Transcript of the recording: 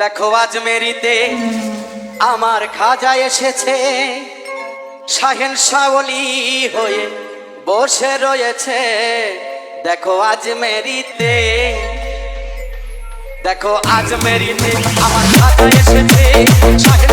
দেখো আজ মেরিতে আমার খাজা এসেছে। শাহেন শাওলি হয়ে বসে রয়েছে। দেখো আজ মেরিতে, দেখো আজ মেরিতে আমার খাজা এসেছে। শাহেন